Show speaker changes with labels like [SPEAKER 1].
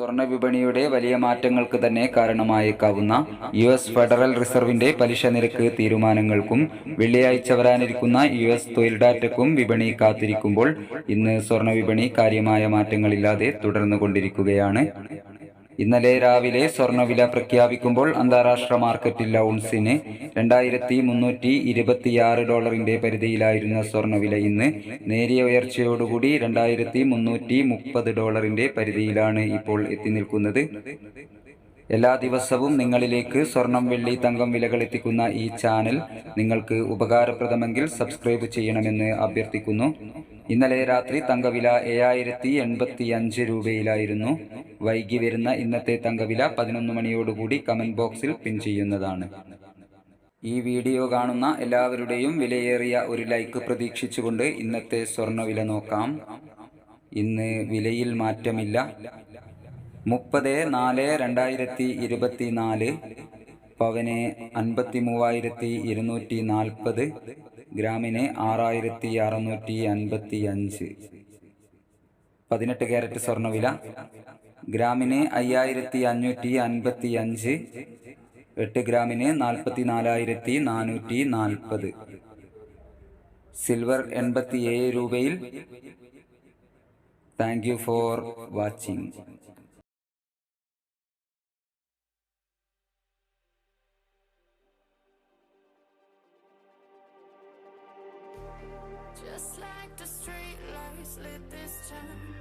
[SPEAKER 1] സ്വർണ വിപണിയുടെ വലിയ മാറ്റങ്ങൾക്ക് തന്നെ കാരണമായേക്കാവുന്ന യു എസ് ഫെഡറൽ റിസർവിന്റെ പലിശ നിരക്ക് തീരുമാനങ്ങൾക്കും വെള്ളിയാഴ്ച വരാനിരിക്കുന്ന യു എസ് തൊഴിൽ ഡാറ്റയ്ക്കും വിപണി കാത്തിരിക്കുമ്പോൾ ഇന്ന് സ്വർണ വിപണി കാര്യമായ മാറ്റങ്ങളില്ലാതെ തുടർന്നുകൊണ്ടിരിക്കുകയാണ്. ഇന്നലെ രാവിലെ സ്വർണവില പ്രഖ്യാപിക്കുമ്പോൾ അന്താരാഷ്ട്ര മാർക്കറ്റിൽ ഔൺസിന് രണ്ടായിരത്തി മുന്നൂറ്റി ഇരുപത്തിയാറ് ഡോളറിന്റെ പരിധിയിലായിരുന്ന സ്വർണവില ഇന്ന് നേരിയ ഉയർച്ചയോടുകൂടി രണ്ടായിരത്തി മുന്നൂറ്റി മുപ്പത് ഡോളറിന്റെ പരിധിയിലാണ് ഇപ്പോൾ എത്തി നിൽക്കുന്നത്. എല്ലാ ദിവസവും നിങ്ങളിലേക്ക് സ്വർണം വെള്ളി തങ്കം വിലകൾ എത്തിക്കുന്ന ഈ ചാനൽ നിങ്ങൾക്ക് ഉപകാരപ്രദമെങ്കിൽ സബ്സ്ക്രൈബ് ചെയ്യണമെന്ന് അഭ്യർത്ഥിക്കുന്നു. ഇന്നലെ രാത്രി തങ്കവില ഏഴായിരത്തി എൺപത്തി അഞ്ച് രൂപയിലായിരുന്നു. വൈകി വരുന്ന ഇന്നത്തെ തങ്കവില പതിനൊന്ന് മണിയോടുകൂടി കമന്റ് ബോക്സിൽ പിൻ ചെയ്യുന്നതാണ്. ഈ വീഡിയോ കാണുന്ന എല്ലാവരുടെയും വിലയേറിയ ഒരു ലൈക്ക് പ്രതീക്ഷിച്ചുകൊണ്ട് ഇന്നത്തെ സ്വർണവില നോക്കാം. ഇന്ന് വിലയിൽ മാറ്റമില്ല. മുപ്പത് നാല് രണ്ടായിരത്തി ഇരുപത്തി നാല് പവന് അൻപത്തി മൂവായിരത്തി ഇരുന്നൂറ്റി നാൽപ്പത് ഗ്രാമിന് ആറായിരത്തി അറുന്നൂറ്റി അൻപത്തി അഞ്ച് പതിനെട്ട് ക്യാരറ്റ് സ്വർണവില ഗ്രാമിന് അയ്യായിരത്തി അഞ്ഞൂറ്റി അൻപത്തി അഞ്ച് എട്ട് ഗ്രാമിന് നാൽപ്പത്തി നാലായിരത്തി നാനൂറ്റി നാൽപ്പത്. സിൽവർ എൺപത്തി ഏഴ് രൂപയിൽ. Thank you for watching. Just like the streetlights lit this town.